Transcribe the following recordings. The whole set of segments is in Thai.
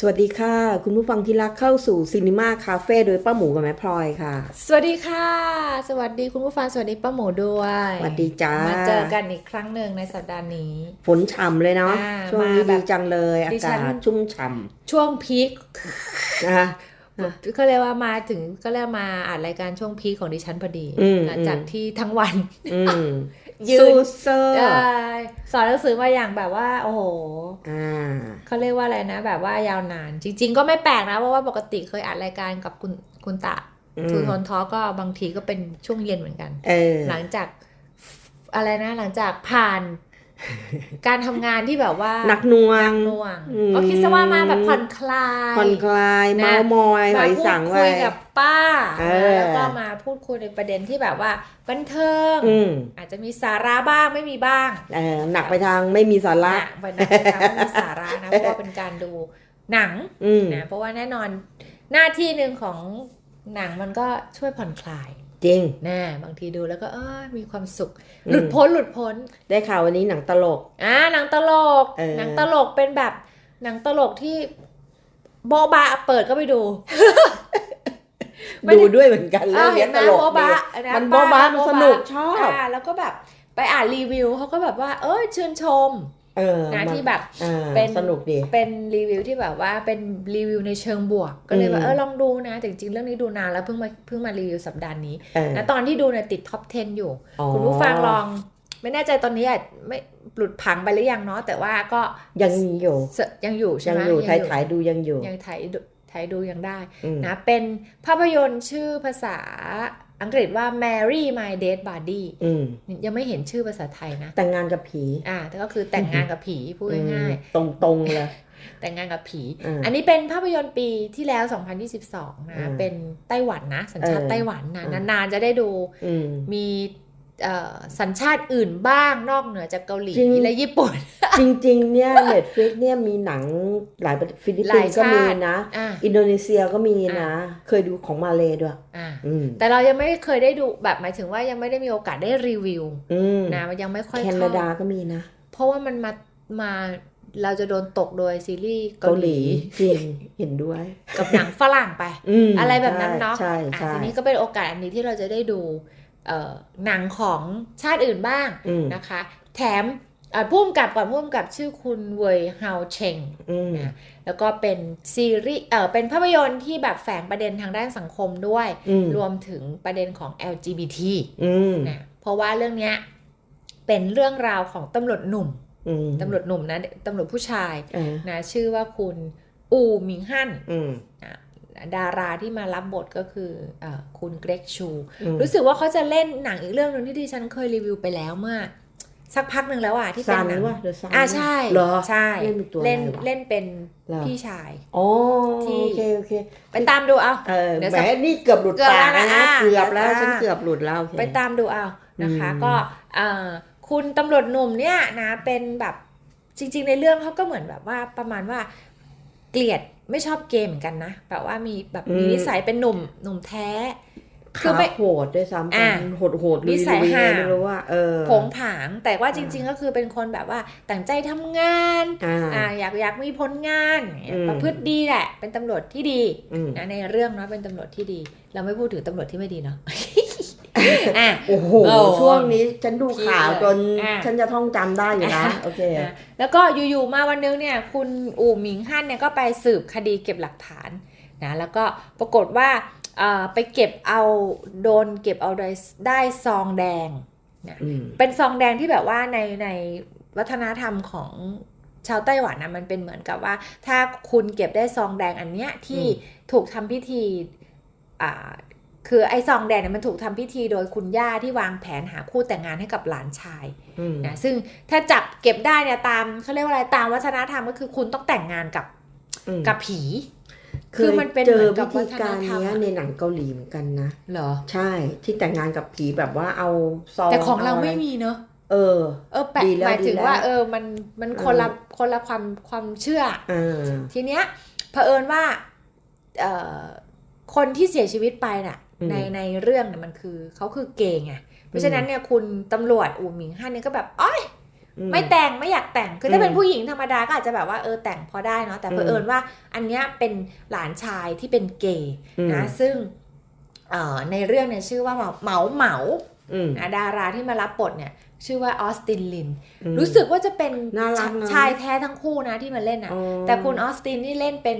สวัสดีค่ะ คุณผู้ฟังที่รักเข้าสู่ซีนีมาคาเฟ่โดยป้าหมูกับแม่พลอยค่ะ สวัสดีค่ะ สวัสดีคุณผู้ฟังสวัสดีป้าหมูด้วยสวัสดีจ้ามาเจอกันอีกครั้งหนึ่งในสัปดาห์นี้ ฝนฉ่ำเลยเนาะอ่าช่วงนี้มาแบบดีจังเลยอาดิฉักาศนชุ่มฉ่ช่วงพีคำนะคะอะก็เรียกว่ามาถึงก็เรียกมาอ่านรายการช่วงพีคของดิฉันพอดีอืมหลังจากอืมที่ทั้งวันอืม ยืนสู้เซอร์ได้สอนหนังสือมาอย่างแบบว่า โอ้โหอ่าเขาเรียกว่าอะไรนะ แบบว่ายาวนาน จริง ๆ ก็ไม่แปลกนะเพราะว่าปกติเคยอัดรายการกับคุณคุณตะอืมทูทนท้อก็บางทีก็เป็นช่วงเย็นเหมือนกันเออหลังจากอะไรนะ หลังจากผ่าน การทำงานที่แบบว่าหนักหน่วงหน่วงอืมก็คิดซะว่ามาแบบผ่อนคลายผ่อนคลายนะเมาส์มอยหมาอยพูดสังคุไว้ยกับ ป้า เอนะอแล้วก็มาพูดคุยในประเด็นที่แบบว่า บันเทิงอืม อาจจะมีสาระบ้างไม่มีบ้างเออหนักไปทางไม่มีสาระ นะไปนะไปทางไม่มีสาระนะเพราะว่าเป็นการดูหนังอืม นะเพราะว่าแน่นอนหน้าที่หนึ่งของหนังมันก็ช่วยผ่อนคลายจริงแน่บางทีดูแล้วก็เออมีความสุขอืมหลุดพ้นหลุดพ้น ได้ข่าววันนี้หนังตลก อ่าหนังตลก เออ หนังตลกเป็นแบบหนังตลกที่โบบะเปิดก็ไปดูไม่ได้ดูด้วยเหมือนกันเรื่องเห็เนี้นยไหตมลกโบดีบะะมันป้โบ๊ะบะมันสนุกชอบาแล้วก็แบบไปอ่านรีวิวเขาก็แบบว่า เออชื่นชมเออนะมันที่แบบอ่าเป็นสนุกดีเป็นรีวิวที่แบบว่าเป็นรีวิวในเชิงบวก ก็เลยว่าอืมเออลองดูนะแต่จริงๆเรื่องนี้ดูนานแล้วเพิ่งมาเพิ่งมารีวิวสัปดาห์นี้เออนะตอนที่ดูเนี่ยติดท็อป 10 อยู่อ๋อคุณผู้ฟังลอง ไม่แน่ใจตอนนี้อาจไม่หลุดผังไปหรือยังเนาะแต่ว่าก็ยังมีอยู่เสยังอยู่ใช่ยังไหมอยู่ถ่ายถ่ายดูยังอยู่ยังถ่าย ดูถ่ายดูยังได้อืมนะ เป็นภาพยนตร์ชื่อภาษาอังกฤษว่า Mary My Dead Body อืมยังไม่เห็นชื่อภาษาไทยนะ แต่งงานกับผี อ่าแต่ก็คือแต่งงานกับผี พูดง่ายตรงตรงๆเลยๆแต่งงานกับผีอืมอันนี้เป็นภาพยนตร์ปีที่แล้ว 2022 นะอืมเป็นไต้หวันนะ สัญชาติเออไต้หวันนะอืมนานๆจะได้ดูอืมมีเอ่อ สัญชาติอื่นบ้างนอกเหนือจากเกาหลีจริงและญี่ปุ่น จริง ๆ เนี่ยเน็ตฟลิกเนี่ยมีหนังหลายประเทศฟิลิปหปิลานยส์ก็ชาติมีนะอ่าอินโดนีเซียก็มีอะนะ เคยดูของมาเลด้วยอ่าอืมแต่เรายังไม่เคยได้ดูแบบหมายถึงว่ายังไม่ได้มีโอกาสได้รีวิวอืมนะมันยังไม่ค่อยแคเข้านาดาก็มีนะ เพราะว่ามันมามาเราจะโดนตกโดยซีรีส์เกาเกาหหลีลีจริงเห็นด้วย กับหนังฝรั่งไปมอะไรแบบนั้นเนาะใช่อะใช่ทีนี้ก็เป็นโอกาสอันนี้ที่เราจะได้ดูเอ่อ หนังของชาติอื่นบ้างอืมนะคะ แถมอะพุ่มกับก่อนพุ่มกับชื่อคุณเวยเฮาเชงอืมนะแล้วก็เป็นซีรีส์เออเป็นภาพยนตร์ที่แบบแฝงประเด็นทางด้านสังคมด้วยอืมรวมถึงประเด็นของ LGBT อืมนะเพราะว่าเรื่องเนี้ยเป็นเรื่องราวของตำรวจหนุ่มอืมตำรวจหนุ่มนะตำรวจผู้ชายเออนะชื่อว่าคุณอูหมิงฮั่นอืมนะ ดาราที่มารับบทก็คือเออคุณเกรกชูอืมรู้สึกว่าเขาจะเล่นหนังอีกเรื่องหนึงที่ดิฉันเคยรีวิวไปแล้วเมื่อสักพักหนึ่งแล้วอะที่เป็ซันนหนังว่าเดอะซันอ่าใช่เหรอใช่เล่นเป็นตัวเล่นอะไรวะเล่นเป็นเหรอพี่ชายอ๋อที่โอเคโอเคไปตามดูเอาเออเดี๋ยวแหมสักนี่เกือบหลุดเกือบปากแล้วแล้วนะนะอะเกือบแล้วเดี๋ยวฉันจ้าเกือบหลุดแล้วโอเคไปตามดูเอานะคะอืมก็เอ่อคุณตำรวจหนุ่มเนี่ยนะเป็นแบบจริง ๆ ในเรื่องเขาก็เหมือนแบบว่าประมาณว่า เกลียดไม่ชอบเกมเหมือนกันนะแบบว่ามีแบบมีนิสัยเป็นหนุ่มหนุ่มแท้คือขาไม่โหดด้วยซ้ำไปอะโหดโหดๆลุนิยสัยลุยห่างไม่รู้ว่าเออผงผางแต่ว่าจริง ๆ ก็คือเป็นคนแบบว่าตั้งใจทำงานอ่าอ่าอยากอยากมีผลงานเนี่ยอืมประพฤติดีแหละ เป็นตำรวจที่ดีอืมนะในเรื่องเนาะเป็นตำรวจที่ดี เราไม่พูดถึงตำรวจที่ไม่ดีเนาะ อะ โอ้โห โอ้ช่วงนี้ฉันดูข่าวพี่เลยจนอะ ฉันจะท่องจำได้อยู่นะ โอเค นะแล้วก็อยู่ๆมาวันนึงเนี่ยคุณอู่หมิงฮั่นเนี่ยก็ไปสืบคดีเก็บหลักฐานนะแล้วก็ปรากฏว่าเอ่อไปเก็บเอาโดนเก็บเอาได้ได้ซองแดงนะอืม เป็นซองแดงที่แบบว่าในในวัฒนธรรมของชาวไต้หวันนะมันเป็นเหมือนกับว่า ถ้าคุณเก็บได้ซองแดงอันเนี้ยที่อืม ถูกทำพิธีอ่า คือไอ้ซองแดงเนี่ยมันถูกทำพิธีโดยคุณย่าที่วางแผนหาคู่แต่งงานให้กับหลานชายอืมนะซึ่งถ้าจับเก็บได้เนี่ยตามเขาเรียกว่าอะไรตามวัฒนธรรมก็คือคุณต้องแต่งงานกับอืมกับผี คือมันเป็นเจเหมืออนกัวิบธีวัฒนการธรรมเนี้ยอะในหนังเกาหลีเหมือนกันนะเหรอใช่ที่แต่งงานกับผีแบบว่าเอาซองแต่ของเราะไม่มีเนอะเออ เออแปลกดีแล้วหมายถึงดีแล้วว่า เออมันมันคนละเออคนละความความเชื่อเออทีเนี้ยเผอิญว่าเอ่อคนที่เสียชีวิตไปน่ะอืม ในในเรื่องเนี่ยมันคือเขาคือเกย์ไงเพราะฉะนั้นเนี่ยคุณตำรวจอูหมิงฮั่นเนี่ยก็แบบอ้อยอืไม่แต่งไม่อยากแต่งคือถ้าอืมเป็นผู้หญิงธรรมดาก็อาจจะแบบว่าเออแต่งพอได้เนาะแต่อืมเผอิญว่าอันเนี้ยเป็นหลานชายที่เป็นเกย์อืมนะซึ่งเอ่อในเรื่องเนี่ยชื่อว่าเหมาเหมาเหมาอืมนะดาราที่มารับบทเนี่ยชื่อว่าออสตินลินอืมรู้สึกว่าจะเป็นน่ารักนะชายแท้ทั้งคู่นะที่มาเล่นนะอ๋อแต่คุณออสตินนี่เล่นเป็น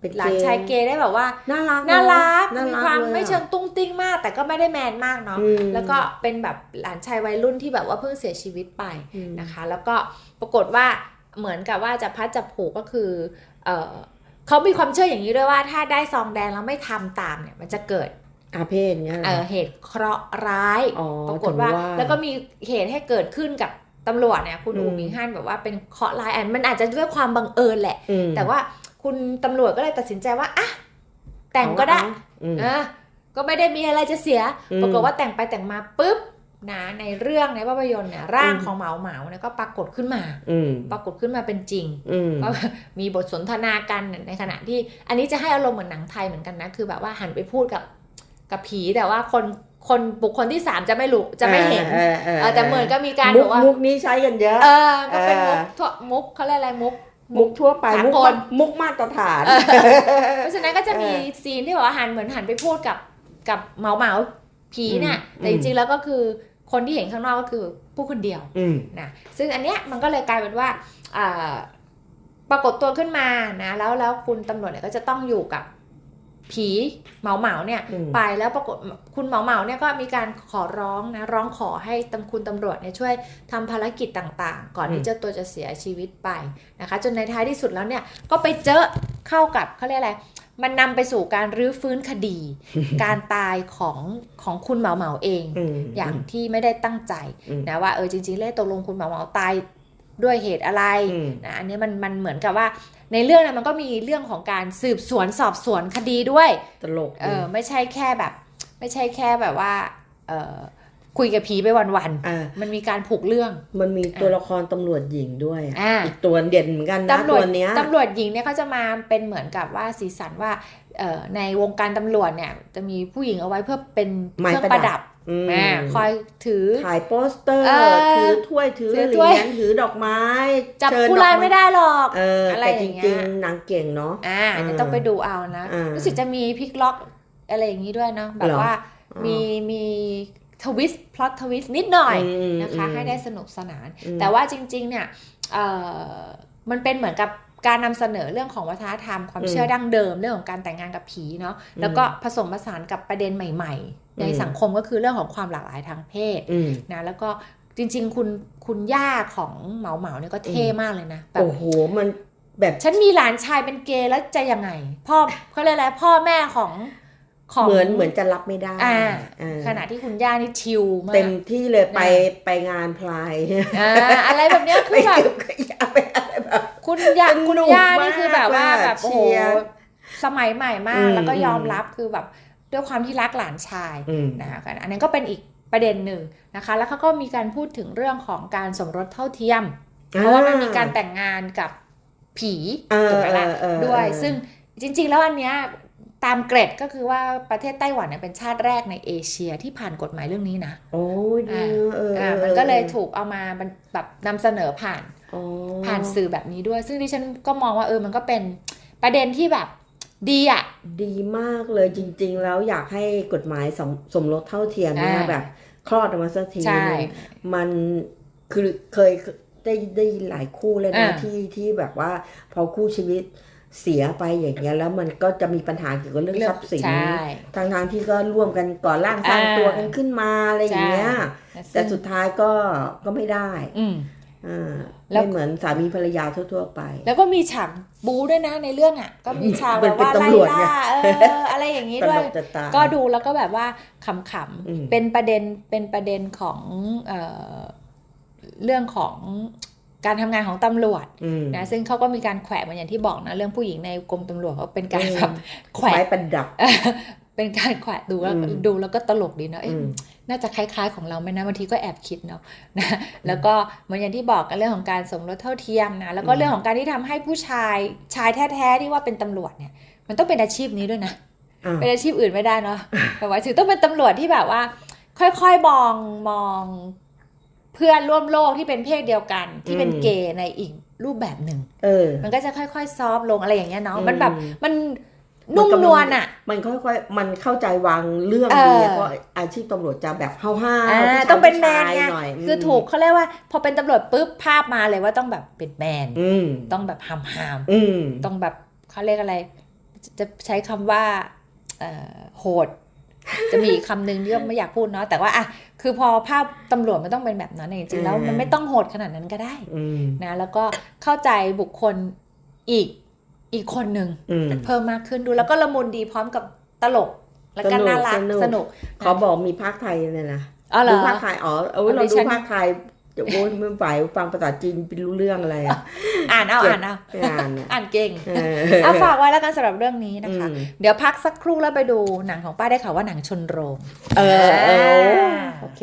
เป็นหลานชายเกย์ได้แบบว่า น่ารักน่ารักน่ามีรักความลยอะไม่เชิงตุ้งติ้งมาก แต่ก็ไม่ได้แมนมากเนาะอืมแล้วก็เป็นแบบหลานชายวัยรุ่นที่แบบว่าเพิ่งเสียชีวิตไปอืมนะคะ แล้วก็ปรากฏว่าเหมือนกับว่าจะพัดจะผูกก็คือเออเขามีความเชื่ออย่างนี้ด้วยว่าถ้าได้ซองแดงแล้วไม่ทำตามเนี่ยมันจะเกิดอาเพศเนี้ยเหรอเอ่อเหตุเคราะห์ร้ายอ๋อปรากฏว่าถึงว่า แล้วก็มีเหตุให้เกิดขึ้นกับตำรวจเนี่ยคุณอืมอูมิงฮั่นแบบว่าเป็นเคราะห์ร้ายอันมันอาจจะด้วยความบังเอิญแหละอืมแต่ว่า คุณตำรวจก็เลยตัดสินใจว่าอะแต่งก็ได้อืมเออก็ไม่ได้มีอะไรจะเสียอืมปรากฏว่าแต่งไปแต่งมาปุ๊บนะในเรื่องในภาพยนตร์เนี่ยร่างอืมของเหมาเหมาเนี่ยก็ปรากฏขึ้นมาอืมปรากฏขึ้นมาเป็นจริงอืมก็มีบทสนทนากันในขณะที่ อันนี้จะให้อารมณ์เหมือนหนังไทยเหมือนกันนะ คือแบบว่าหันไปพูดกับกับผีแต่ว่าคนคนบุคคลที่สามจะไม่รู้จะไม่เห็นออออเออแต่เหมือนก็มีการมุแบกบว่ามุกนี้ใช้กันเยอะเออก็เป็นมุกเออทั่วมุกเขาเรียกอะไรมุก มุกทั่วไปสามุกกลมุกมาตรฐาน เพราะฉะนั้นก็จะมีเออซีนที่แบบว่าหันเหมือนหันไปพูดกับกับเหมาเหมาผีเนี่ยอืมแต่จริงๆแล้วก็คือคนที่เห็นข้างนอกก็คือผู้คนเดียวอืมนะซึ่งอันเนี้ยมันก็เลยกลายเป็นว่าอ่าปรากฏตัวขึ้นมานะแล้วแล้วคุณตำรวจเนี่ยก็จะต้องอยู่กับ ผีเหมาเหมาเนี่ยอืมไปแล้วปรากฏคุณเหมาเหมาเนี่ยก็มีการขอร้องนะร้องขอให้ตำคุณตำรวจเนี่ยช่วยทำภารกิจต่างๆ ก่อนอืมที่เจ้าตัวจะเสียชีวิตไปนะคะ จนในท้ายที่สุดแล้วเนี่ยก็ไปเจอเข้ากับเขาเรียกอะไรมันนำไปสู่การรื้อฟื้นคดี การตายของของคุณเหมาเหมาเองอืมอย่างที่ไม่ได้ตั้งใจอืมนะว่าเออจริงๆเล่ตกลงคุณเหมาเหมาตาย ด้วยเหตุอะไรอืมนะอันนี้มันมันเหมือนกับว่าในเรื่องเนี่ยมันก็มีเรื่องของการสืบสวนสอบสวนคดีด้วยตลกเออไม่ใช่แค่แบบ ไม่ใช่แค่แบบว่าเออคุยกับผีไปวันอ่าๆมันมีการผูกเรื่อง มันมีตัวละครตำรวจหญิงด้วยอ่าอีกตัวเด่นเหมือนกันนะตำรวจตัวเนี้ยตำรวจหญิงเนี่ยเขาจะมาเป็นเหมือนกับว่าสีสันว่าเอ่อในวงการตำรวจเนี่ยจะมีผู้หญิงเอาไว้เพื่อเป็นไม้เครื่องปประระดัดับ บอืมอ่าคอยถือถ่ายโปสเตอร์เออถือถ้วยถือถือเหถ้รีวยยญถือดอกไม้ จับเชิญผู้ร้ายดอกไม่ได้หรอกเอออะไรแต่อจย่างเงี้ยริงๆนางเก่งเนาะอ่าอันนี้อ่าต้องไปดูเอานะอ่ารู้รู้สึกจะมีพลิกล็อกอะไรอย่างนี้ด้วยเนาะแบบเหรอว่าอ๋อมีมีทวิสต์พล็อตทวิสต์นิดหน่อยมนะคะอืมให้ได้สนุกสนานอืมแต่ว่าจริง ๆ เนี่ยเอ่อมันเป็นเหมือนกับ การนำเสนอเรื่องของวัฒนธรรม ความอืมเชื่อดั้งเดิมเรื่องของการแต่งงานกับผีเนาะแล้วก็ผสมผสานกับประเด็นใหม่ ๆ ในอืมสังคมก็คือเรื่องของความหลากหลายทางเพศอืมนะแล้วก็จริง ๆ คุณคุณย่าของเหมาเหมาเนี่ยก็เท่มากเลยนะแบบโอ้โหมันแบบฉันมีหลานชายเป็นเกย์แล้วจะยังไง พ่อเขาเรียกอะไรพ่อแม่ของของเหมือนเหมือนจะรับไม่ได้อ่าเออขณะที่คุณย่านี่ชิลมากเต็มที่เลยไปนะไปงานพลายอ่าอะไรแบบเนี้ยไปคือแบบ คุณย่าสนุกคุณย่านี่คือแบบว่าากเลยอะแบบโอ้โหเชียร์สมัยใหม่มาอืกมแล้วก็ยอมรับคือแบบด้วยความที่รักหลานชายอืมนะคะอันนั้นก็เป็นอีกประเด็นหนึ่งนะคะ แล้วเขาก็มีการพูดถึงเรื่องของการสมรสเท่าเทียม เพราะว่ามันมีการแต่งงานกับผีเออถูกไหมล่ะเออเออด้วยเออซึ่งจริง ๆ แล้วอันเนี้ยตามเกรดก็คือว่าประเทศไต้หวันเนี่ยเป็นชาติแรกในเอเชียที่ผ่านกฎหมายเรื่องนี้นะ โอ้ยดีอ่าเอออ่าออมันก็เลยถูกเอามาแบบนำเสนอผ่านอ๋อ ผ่านสื่อแบบนี้ด้วย ซึ่งดิฉันก็มองว่าเออมันก็เป็นประเด็นที่แบบดีอะ ดีมากเลยจริง ๆ แล้วอยากให้กฎหมายสมสมรสเท่าเทียมเนี่ยอ่าแบบ คลอดออกมาสักทีใช่หนึงมันคือเคยได้ได้หลายคู่เลยนะอ่าที่ที่แบบว่า พอคู่ชีวิตเสียไปอย่างเงี้ยแล้วมันก็จะมีปัญหาเกี่ยวกับเรื่องทรัพย์สินใช่ทางทางๆที่ก็ร่วมกันก่อร่างสร้างอ่าตัวกันขึ้นมาอะไรอย่างเงี้ยใช่แต่สุดท้ายก็ก็ไม่ได้อืมอ่า แล้วไม่เหมือนสามีภรรยาทั่วๆไป แล้วก็มีฉากบู๊ด้วยนะในเรื่องอะ ก็มีฉากแบบว่าเป็นไล่ตำรวจไงล่าเอออะไรอย่างนี้ตด้วลยกจะตายก็ดูแล้วก็แบบว่าขอืมำๆเป็นประเด็นเป็นประเด็นของเอ่อเรื่องของการทำงานของตำรวจอืมนะซึ่งเขาก็มีการแขวะเหมือนอย่างที่บอกนะเรื่องผู้หญิงในกรมตำรวจเขาเป็นการอืมแบบแขวะไม้ประดับ เป็นการแขวะดูแล้วอืมดูแล้วก็ตลกดีเนาะเอ๊ะอืมน่าจะคล้ายๆของเราไหมนะบางทีก็แอบคิดเนาะนะแล้วก็เหมือนอย่างที่บอกกันเรื่องของการสมรสเท่าเทียมนะแล้วก็อืมเรื่องของการที่ทำให้ผู้ชายชายแท้ๆที่ว่าเป็นตำรวจเนี่ย มันต้องเป็นอาชีพนี้ด้วยนะอะเป็นอาชีพอื่นไม่ได้เนาะแต่ว่าถึงต้องเป็นตำรวจที่แบบว่า ค่อยๆมองมองเพื่อนร่วมโลกที่เป็นเพศเดียวกัน ที่เป็นอืมเกย์ในอีกรูปแบบหนึ่งเออมันก็จะค่อยๆซอฟต์ลงอะไรอย่างเงี้ยเนาะอืมมันแบบมันมั นนุ่มกำลังนวลอะ มันค่อยๆ มันเข้าใจวางเรื่องเออดีอะเพราะอาชีพตำรวจจะแบบห้าวๆอ่าผู้ชายต้องเป็นแมนผู้ไงชายหน่อยคือถูกเขาเรียกว่า พอเป็นตำรวจปุ๊บภาพมาเลยว่าต้องแบบเป็นแมนอืมต้องแบบหามหามอืมๆต้องแบบเขาเรียกอะไร จะใช้คำว่าเอ่อโหด จะมีอีกคำหนึ่งที่ก็ไม่อยากพูดเนาะแต่ว่าอะคือพอภาพตำรวจมันต้องเป็นแบบนั้นจริงๆแล้วอืมมันไม่ต้องโหดขนาดนั้นก็ได้อืมนะแล้วก็เข้าใจบุคคลอีก อีกคนหนึ่งอืมเพิ่มมากขึ้นดูแล้วก็ละมุนดีพร้อมกับตลก แล้วก็สนุกน่ารักสนุกสนุกเขาบอกมีภาคไทยเนี่ยนะอ๋อเหรดูอภาคไทยอ๋อเอออ๋อเราดิดูฉันภาคไทยจะโอ้ยไม่ไหวฟังภาษาจีนเป็นรู้เรื่องอะไร อะอ่านเอาเจ็บอ่านเอาไม่อ่านอะอ่านเก่งเออเอาฝากไว้แล้วกันสำหรับเรื่องนี้นะคะอืมเดี๋ยวพักสักครู่แล้วไปดูหนังของป้าได้ข่าวว่าหนังชนโรง เออเอออ่าโอเค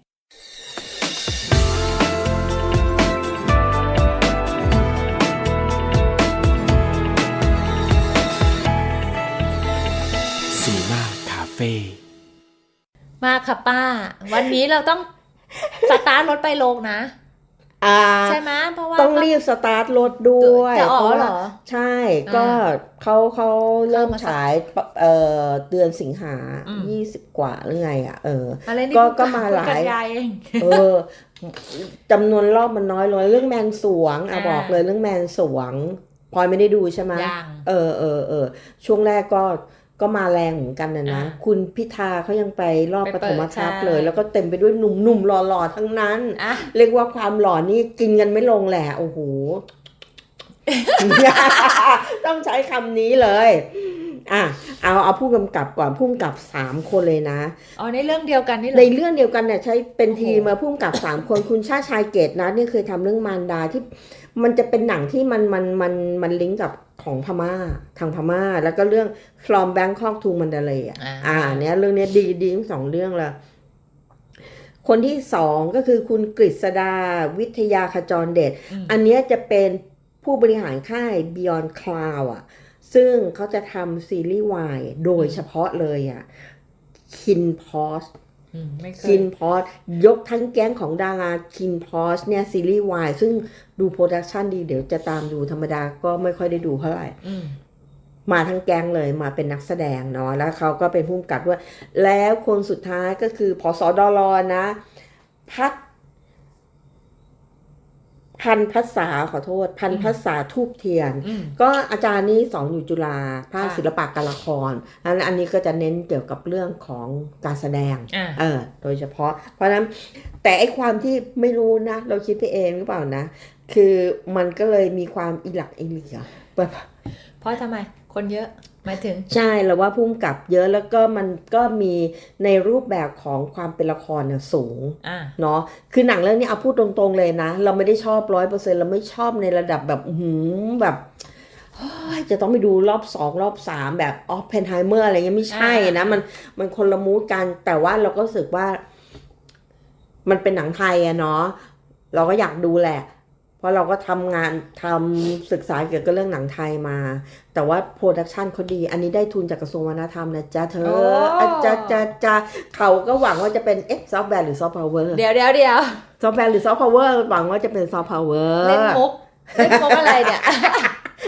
ี ฟ่มาค่ะป้า วันนี้เราต้องสตาร์ทรถไปโรงนะ อ่าใช่ไหมเพราะว่า ต้องรีบสตาร์ทรถด้วยจะออกเพราะเหรว่าอใช่ ก็เขาเขาเริ่มเข้ามาสักฉายปะเอ่อเดือนสิงหาอืมยี่สิบกว่าหรือไง อะ เอออะไรนี่ก็เพิ่งก็มาหลายกันยเองเออจำนวนรอบมันน้อยลงเรื่องแมนสวงอะอ่าบอกเลยเรื่องแมนสวงพลอยไม่ได้ดูใช่ไหมยังเออเออเออช่วงแรกก็ ก็มาแรงเหมือนกันนะนะอ่าคุณพิธาเขายังไปรอบไปปเปิฐดมทัพใช่เลย แล้วก็เต็มไปด้วยหนุ่มๆหล่อๆทั้งนั้นอะเรียกว่าความหล่อนี่กินกันไม่ลงแหละ โอ้โห ต้องใช้คำนี้เลยอะเอาเอาผู้กำกับก่อนผู้กำกับสามคนเลยนะอ๋อในเรื่องเดียวกันนี่เหรในอเรื่องเดียวกันเนี่ยใช้เป็นโอ้โหทีมมาผู้กำกับสามคนคุณชาติชายเกตนะนี่เคยทำเรื่องมารดาที่มันจะเป็นหนังที่มันมันมันมันลิงก์กับ ของพม่าทางพม่า แล้วก็เรื่อง from Bangkok to Mandalay อะอ่าอ่าเนี่ยเรื่องเนี้ยดีดีทั้งสองเรื่องละคนที่สองก็คือคุณกฤษดาวิทยาขจรเดชอืมอันเนี้ยจะเป็นผู้บริหารค่าย Beyond Cloud อะ ซึ่งเขาจะทำซีรีส์วายโดยเฉพาะเลยอะ Kin p o s อืมไม่เคยคินพอสยกทั้งแก๊งของดาราคินพอสเนี่ยซีรีส์วายซึ่งดูโปรดักชันดีเดี๋ยวจะตามดูธรรมดาก็ไม่ค่อยได้ดูเท่าไหร่อืมมาทั้งแก๊งเลยมาเป็นนักแสดงเนาะแล้วเขาก็เป็นผู้กำกับด้วย แล้วคนสุดท้ายก็คือพอสอดอรอนะ พัด พันภาษาขอโทษ พันภาษาทูบเทียนอืมก็อาจารย์นี้สอนอยู่จุฬาภาคค่ะศิลปะการละครอันอันนี้ก็จะเน้นเกี่ยวกับเรื่องของการแสดงอ่าเออโดยเฉพาะ เพราะฉะนั้นแต่ไอความที่ไม่รู้นะ เราคิดไปเองหรือเปล่านะ คือมันก็เลยมีความอีหลักอีเหลียแบบเพราะทำไม คนเยอะหมายถึง ใช่แล้วว่าพุ่มกับเยอะแล้วก็มันก็มีในรูปแบบของความเป็นละครเนี่ยสูงอ่า เนาะคือหนังเรื่องนี้เอาพูดตรงๆเลยนะ เราไม่ได้ชอบร้อยเปอร์เซ็นเราไม่ชอบในระดับแบบอื้อหือแบบเฮ้ยจะต้องไปดูรอบสองรอบสามแบบออฟเพนไฮเมอร์อะไรเงี้ยไม่ใช่นะ อ่ามั มันมันคนละมูดกัน แต่ว่าเราก็รู้สึกว่า มันเป็นหนังไทยอะเนาะเราก็อยากดูแหละ เพราะเราก็ทำงานทำศึกษาเกี่ยวกับเรื่องหนังไทยมา แต่ว่าโปรดักชันเขาดี อันนี้ได้ทุนจากกระทรวงวัฒนธรรมนะจ๊ะเธอโอ้อาจะจะจะเขาก็หวังว่าจะเป็นเอ๊ะซอฟต์แวร์หรือซอฟต์พาวเวอร์เดี๋ยวเดี๋ยวเดี๋ยวซอฟต์แวร์หรือซอฟต์พาวเวอร์หวังว่าจะเป็นซอฟต์พาวเวอร์เล่นมุกเล่นมุกอะไรเนี่ย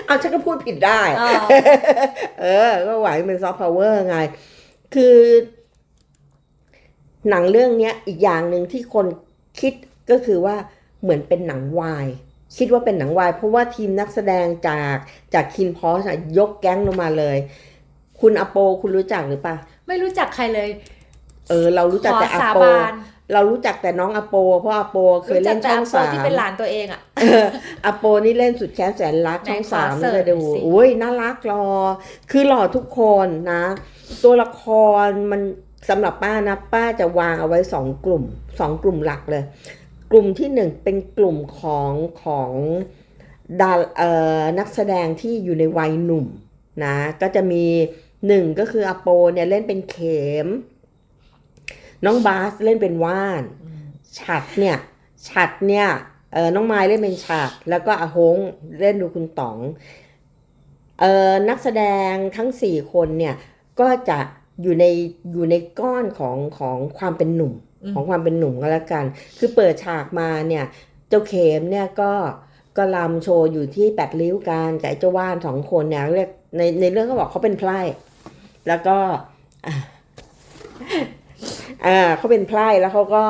เอาฉันก็พูดผิดได้อ๋อเออ ก็หวังเป็นซอฟต์พาวเวอร์ไง คือ หนังเรื่องเนี้ยอีกอย่างหนึ่งที่คนคิดก็คือว่า เหมือนเป็นหนังวาย คิดว่าเป็นหนังวาย เพราะว่าทีมนักแสดงจากจากคินพอสยกแก๊งลงมาเลย คุณอโปคุณรู้จักหรือเปล่าไม่รู้จักใครเลย เออ เรารู้จักขอแต่อสาโปบานเรารู้จักแต่น้องอโป เพราะอโปเคยรู้จัเล่กนแต่ช่องอาโปสามที่เป็นหลานตัวเองอะเอออโปนี่เล่นสุดแค้นแสนรักไหนช่องขอสามเสิร์ชเคยดูหน่อยสิอุ้ยน่ารักรอ คือหล่อทุกคนนะ ตัวละครมันสำหรับป้านะป้าจะวางเอาไว้สองกลุ่มสองกลุ่มหลักเลย กลุ่มที่หนึ่งเป็นกลุ่มของของดาเอ่อนักแสดงที่อยู่ในวัยหนุ่มนะก็จะมีหนึ่งก็คืออโปเนี่ยเล่นเป็นเข็ม น้องบาสเล่นเป็นว่านฉัดเนี่ยฉัดเนี่ยเออน้องไม้เล่นเป็นฉัดแล้วก็อาฮงเล่นดูคุณต๋องเออนักแสดงทั้งสี่คนเนี่ย ก็จะอยู่ในอยู่ในก้อนของของความเป็นหนุ่ม ของความเป็นหนุ่มก็แล้วกัน คือเปิดฉากมาเนี่ย เจ้าเข็มเนี่ยก็ก็ลำโชว์อยู่ที่แปดริ้วกันกับไอ้เจ้าว่านสองคนเนี่ยเรียกในในเรื่องเขาบอกเขาเป็นไพร่แล้วก็อะอ่าเขาเป็นไพร่แล้วเขาก็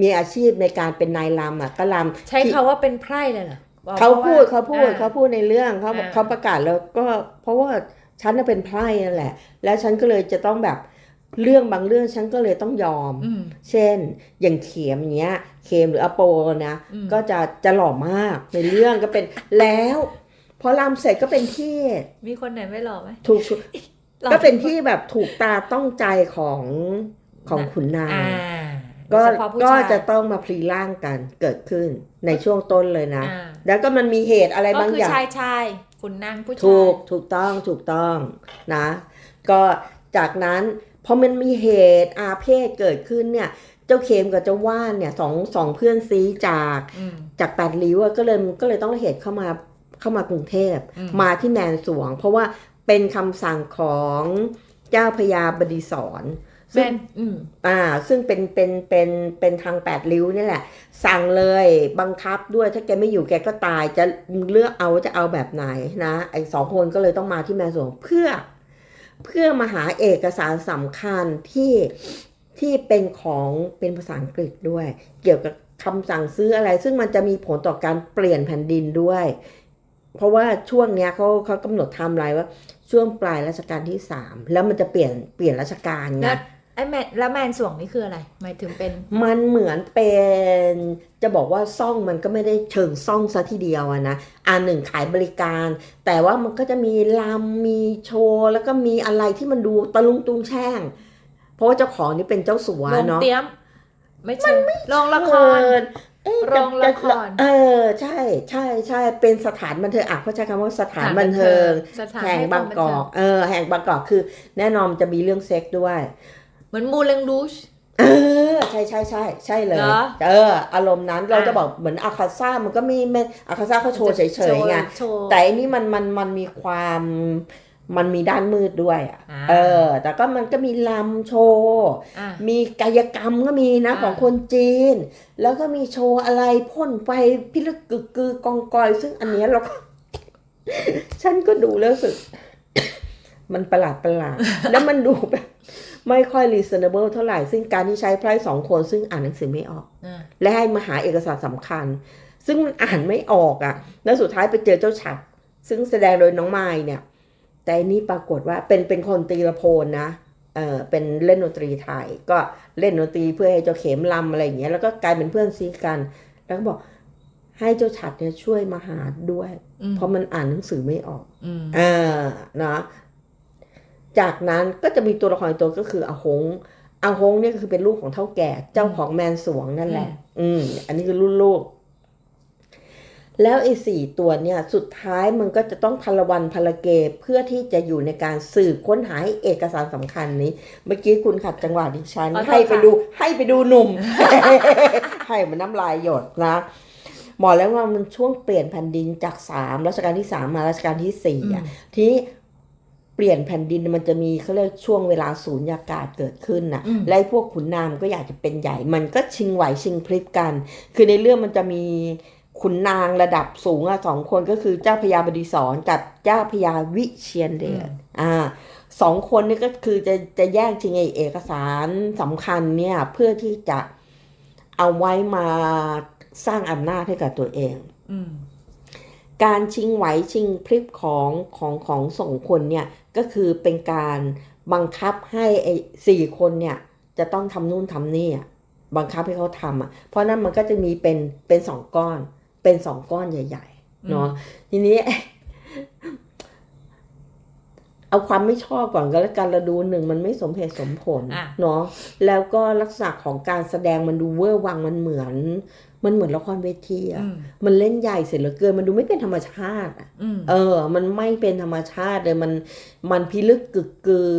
มีอาชีพในการเป็นนายลำอะก็ลำใช้คาว่าเป็นไพร่เลยเหรอบอกเขาพูดว่เขาพูดอ่เขาพูดในเรื่องเขาอ่าเขาประกาศแล้วก็เพราะว่าฉันน่ะเป็นไพร่นั่นแหละ แล้วฉันก็เลยจะต้องแบบ เรื่องบางเรื่องฉันก็เลยต้องยอมอืมเช่น อย่างเข็มอย่างเงี้ย เข็มหรืออโปนะอืมก็จะจะหล่อมาก ในเรื่องก็เป็นแล้วพอรำเสร็จก็เป็นที่ มีคนไหนไม่หล่อไหมถูกหล่อก็เป็นที่แบบถูกตาต้องใจของของขุนนางอ่าก็โดยเฉพาะผู้ก็ชายจะต้องมาพลีร่างกันเกิดขึ้นในช่วงต้นเลยนะอ่าแล้วก็มันมีเหตุอะไรก็บางคืออย่างชายชายขุนนางผู้ชายถูกถูกต้องถูกต้องนะ ก็จากนั้น พอมันมีเหตุอาเพศเกิดขึ้นเนี่ย เจ้าเค็มกับเจ้าว่านเนี่ยสองสองเพื่อนซีจากอืมจากแปดริ้วอะก็เลยก็เลยต้องเหตุเข้ามาเข้ามากรุงเทพอืมมาที่แมนสวง เพราะว่าเป็นคำสั่งของเจ้าพญาบดีสอนซึ่แม่งนอืมอ่า ซึ่งเป็นเป็นเป็นเป็นทางแปดริ้วนี่แหละ สั่งเลยบังคับด้วยถ้าแกไม่อยู่แกก็ตายจะเลือกเอาจะเอาแบบไหนนะไอ้สองคนก็เลยต้องมาที่แมนสวงเพื่อ เพื่อมาหาเอกสารสำคัญที่ที่เป็นของเป็นภาษาอังกฤษด้วย เกี่ยวกับคำสั่งซื้ออะไร ซึ่งมันจะมีผลต่อการเปลี่ยนแผ่นดินด้วย เพราะว่าช่วงเนี้ยเขาเขากำหนดไทม์ไลน์ว่าช่วงปลายรัชกาลที่สามแล้วมันจะเปลี่ยนเปลี่ยนรัชกาลไง ไอ้แมนแล้วแมนสวงนี่คืออะไรหมายถึงเป็น มันเหมือนเป็นจะบอกว่าซ่องมันก็ไม่ได้เชิงซ่องซะทีเดียวอะนะอันหนึ่งขายบริการ แต่ว่ามันก็จะมีลำมีโชว์แล้วก็มีอะไรที่มันดูตะลุงตุงแช่ง เพราะว่าเจ้าของนี่เป็นเจ้าสัวโรงเนาะ เตรียม ไม่ใช่โรงละคร เอ๊ะโรงละคร เออ ใช่ใช่ใช่เป็นสถานบันเทิงอะเขาใช้คำว่าสถานบันเทิง สถานแห่งให้ควบางมกอก เออ แห่งบางกอกคือ แน่นอนจะมีเรื่องเซ็กด้วย เหมือนมูเลงรูช เออใช่ใช่ใช่ใช่เลยเหรอเอออารมณ์นั้นเราอะจะบอกเหมือนอาคาซ่ามันก็มีไม่อาคาซ่าเขาโชว์เฉยๆไงโชว์ แต่อันนี้มันมันมันมีความมันมีด้านมืดด้วยอะอ่า เออ แต่ก็มันก็มีลำโชว์ อะ มีกายกรรมก็มีนะอ่า ของคนจีน แล้วก็มีโชว์อะไรพ่นไฟพิลึกกึกกือกองกอย ซึ่งอันเนี้ยเราก็ ฉันก็ดูแล้วรู้สึก มันประหลาดประหลาด แล้วมันดูแบบ ไม่ค่อย reasonable เท่าไหร่ ซึ่งการที่ใช้ไพร่สองคนซึ่งอ่านหนังสือไม่ออกอะและให้มาหาเอกสารสำคัญ ซึ่งมันอ่านไม่ออกอะ่ะ แล้วสุดท้ายไปเจอเจ้าฉัดซึ่งแสดงโดยน้องไม้เนี่ย แต่อันนี่ปรากฏว่าเป็นเป็นคนตีละโพนนะเออเป็นเล่นดนตรีไทย ก็เล่นดนตรีเพื่อให้เจ้าเข็มลำอะไรอย่างเงี้ยแล้วก็กลายเป็นเพื่อนซีกัน แล้วก็บอกให้เจ้าฉัดเนี่ยช่วยมาหาด้วยอืมเพราะมันอ่านหนังสือไม่ออกอืมอ่านะ จากนั้นก็จะมีตัวละครอีกตัวก็คืออาหงอาหงเนี่ยก็คือเป็นลูกของเท่าแก่เจ้าของแมนสวงนั่นแหละ อืม อันนี้คือรุ่นลูก แล้วไอ้สี่ตัวเนี่ย สุดท้ายมันก็จะต้องพลวันพลเกเพื่อที่จะอยู่ในการสืบค้นหาเอกสารสำคัญนี้ เมื่อกี้คุณขัดจังหวะดิฉันขอโทษให้ไปค่ะดูให้ไปดูหนุ่ม ให้มันน้ำลายหยดนะบอกแล้วว่ามันช่วงเปลี่ยนแผ่นดินจากสามรัชกาลที่สามมารัชกาลที่สี่อะทีนี้ เปลี่ยนแผ่นดินมันจะมีเขาเรียกช่วงเวลาศูนยากาศเกิดขึ้นนะอืมและไอ้พวกขุนนางก็อยากจะเป็นใหญ่ มันก็ชิงไหวชิงพลิบกัน คือในเรื่องมันจะมีขุนนางระดับสูงอะสองคนก็คือเจ้าพญาบดีศรกับเจ้าพญาวิเชียนเดชอ่าสองคนนี่ก็คือจะจะแย่งชิงไอเอกสารสำคัญเนี่ยเพื่อที่จะเอาไว้มาสร้างอำนาจให้กับตัวเองอืม การชิงไหวชิงพริบของของของสองคนเนี่ยก็คือเป็นการบังคับให้ไอ้สี่คนเนี่ยจะต้องทำนู่นทำนี่อะบังคับให้เขาทำอะเพราะนั้นมันก็จะมีเป็นเป็นสองก้อน เป็นสองก้อนใหญ่ๆเนาะทีนี้ เอาความไม่ชอบก่อนก็แล้วกันเราดูหนึ่งมันไม่สมเหตุสมผลอะเนาะแล้วก็ลักษณะของการแสดงมันดูเวอร์วังมันเหมือน มันเหมือนละครเวทีอะอืมมันเล่นใหญ่เสร็จเหลือเกินมันดูไม่เป็นธรรมชาติอะอืมเออ มันไม่เป็นธรรมชาติเลยมันมันพิลึกกึกกือ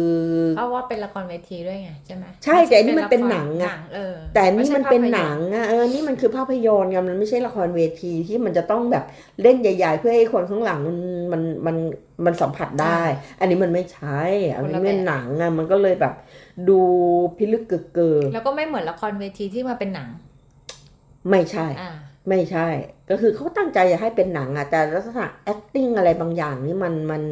เพราะว่าเป็นละครเวทีด้วยไงใช่ไหมใช่แต่อันนี้มันเป็นหนังอะเออแต่นี่มันเป็นไใช่หนังอะเออนี่มันคือภาพยนตร์ไงมันไม่ใช่ละครเวทีที่มันจะต้องแบบเล่นใหญ่ๆ เพื่อให้คนข้างหลังมันมันมันมันสัมผัสได้ อันนี้มันไม่ใช่อันนี้เป็นหนังอะมันก็เลยแบบ ดูพิลึกกึกกือแล้วก็ไม่เหมือนละครเวทีที่มาเป็นหนัง ไม่ใช่อ่าไม่ใช่ ก็คือเขาตั้งใจจะให้เป็นหนังอะแต่ลักษณะ acting อะไรบางอย่างนี่มันมัน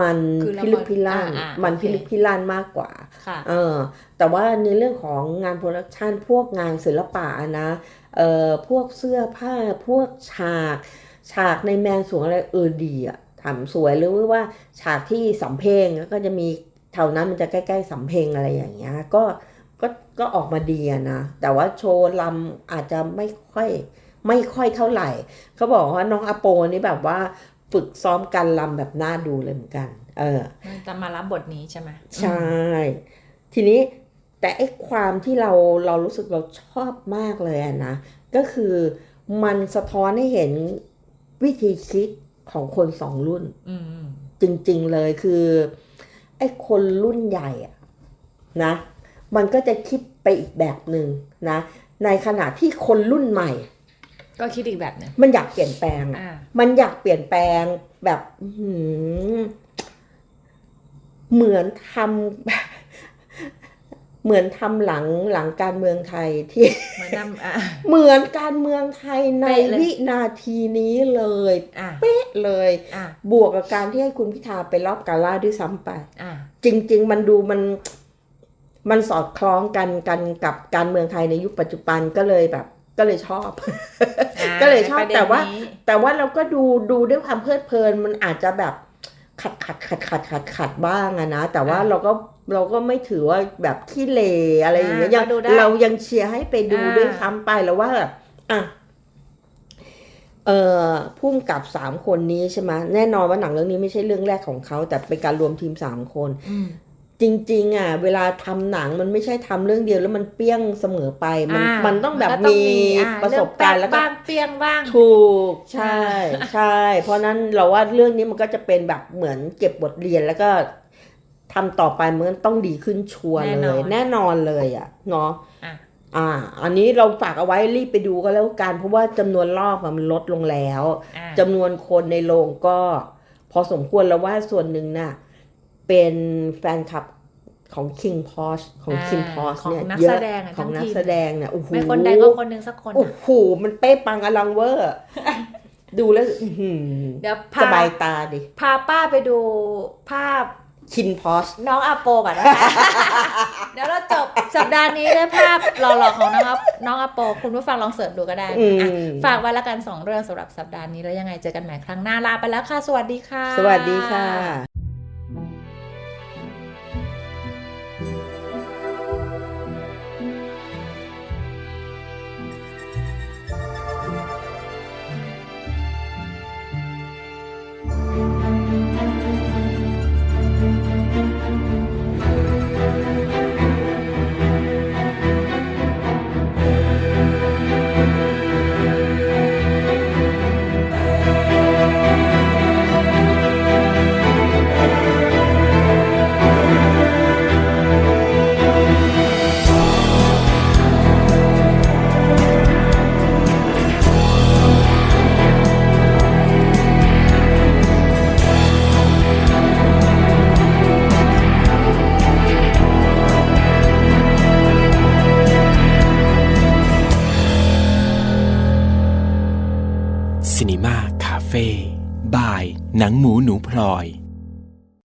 มันคือละครพิลึกพิลั่นอ่าอ่ามันโอเคพิลึกพิลั่นมากกว่าค่ะเออแต่ว่าในเรื่องของงานโปรดักชันพวกงานศิลปะอะนะเอ่อพวกเสื้อผ้าพวกฉาก ฉากในแมนสวงอะไรเออดีอะทำสวยหรือว่าฉากที่สำเพ็งก็จะมีแถวนั้นมันจะใกล้ๆสำเพ็งอะไรอย่างเงี้ยก็ ก็ก็ออกมาดีอะนะ แต่ว่าโชว์ลำอาจจะไม่ค่อยไม่ค่อยเท่าไหร่เขาบอกว่าน้องอโปนี่แบบว่าฝึกซ้อมการลำแบบน่าดูเลยเหมือนกัน เออมันจะมารับบทนี้ใช่ไหมใช่ ทีนี้แต่ไอ้ความที่เราเรารู้สึกเราชอบมากเลยอะนะ ก็คือมันสะท้อนให้เห็นวิธีคิดของคนสองรุ่นอืมอืมจริง ๆเลยคือ ไอ้คนรุ่นใหญ่อะนะ มันก็จะคิดไปอีกแบบหนึ่งนะ ในขณะที่คนรุ่นใหม่ ก็คิดอีกแบบหนึ่งมันอยากเปลี่ยนแปลงอะอ่ามันอยากเปลี่ยนแปลงแบบอื้อหือเหมือนทำเหมือนทำหลังหลังการเมืองไทยที่เหมือนนำอ่าเหมือนการเมืองไทยในเป๊ะเลยวินาทีนี้เลยอ่าเป๊ะเลยอ่าบวกกับการที่ให้คุณพิธาไปรอบกาล่าด้วยซ้ำไปอ่าจริง ๆ มันดูมัน มันสอดคล้องกันกันกับการเมืองไทยในยุคปัจจุบันก็เลยแบบ ก็เลยชอบอ่าก็เลยชอบในประเด็นแต่ว่านี้แต่ว่าเราก็ดูดูด้วยความเพลิดเพลินมันอาจจะแบบขัดขัดขัดขัดขัดขัดบ้างอะนะ แต่ว่าอะเราก็เราก็ไม่ถือว่าแบบขี้เลอะไรอย่างเงี้ยอะยังก็ดูได้เรายังเชียร์ให้ไปดูอ่าด้วยซ้ำไปแล้วว่าแบบอะเอ่อพุ่มกับสามคนนี้ใช่ไหมแน่นอนว่าหนังเรื่องนี้ไม่ใช่เรื่องแรกของเขา แต่เป็นการรวมทีมสามคนอืม จริงๆอะเวลาทำหนังมันไม่ใช่ทำเรื่องเดียวแล้วมันเปี้ยงเสมอไปมันอ่ามันต้องแบบนก็มีอ่าประสบการณ์แล้วก็เองป๊ะบ้างเปรี้ยงบ้างถูกใช่ใช่ เพราะนั้นเราว่าเรื่องนี้มันก็จะเป็นแบบเหมือนเก็บบทเรียนแล้วก็ทำต่อไปมันต้องดีขึ้นชัวร์แน่เลนอนยแน่นอนเลยอะเนาะอะอ่า อันนี้เราฝากเอาไว้รีบไปดูก็แล้วกัน เพราะว่าจำนวนรอบอะมันลดลงแล้วอ่าจำนวนคนในโรงก็ พอสมควรแล้วว่าส่วนหนึ่งน่ะ เป็นแฟนคลับของ King p o s ของอ่า King p o s ของเนี่ยนักเยแสอะดงอะขทั้องงนักทีมแสดงเนี่ยโอ้โหไม่คนใดก็คนหนึ่งสักคนโอ้อะโหมันเป๊ะปังอลังเวอร์ ดูแล้วอื้อหือเดี๋ยวสพาบายตาดิ พาป้าไปดูภาพคินพอสน้องอาโปก่อนนะคะ เดี๋ยวเราจบสัปดาห์นี้ด้วยภาพหล่อๆของน้องอาน้องอาโป คุณผู้ฟังลองเสิร์ชดูก็ได้อืมอะฝากไว้ละกันสองเรื่องสำหรับสัปดาห์นี้แล้วยังไงเจอกันใหม่ครั้งหน้าลาไปแล้วค่ะ สวัสดีค่ะ สวัสดีค่ะ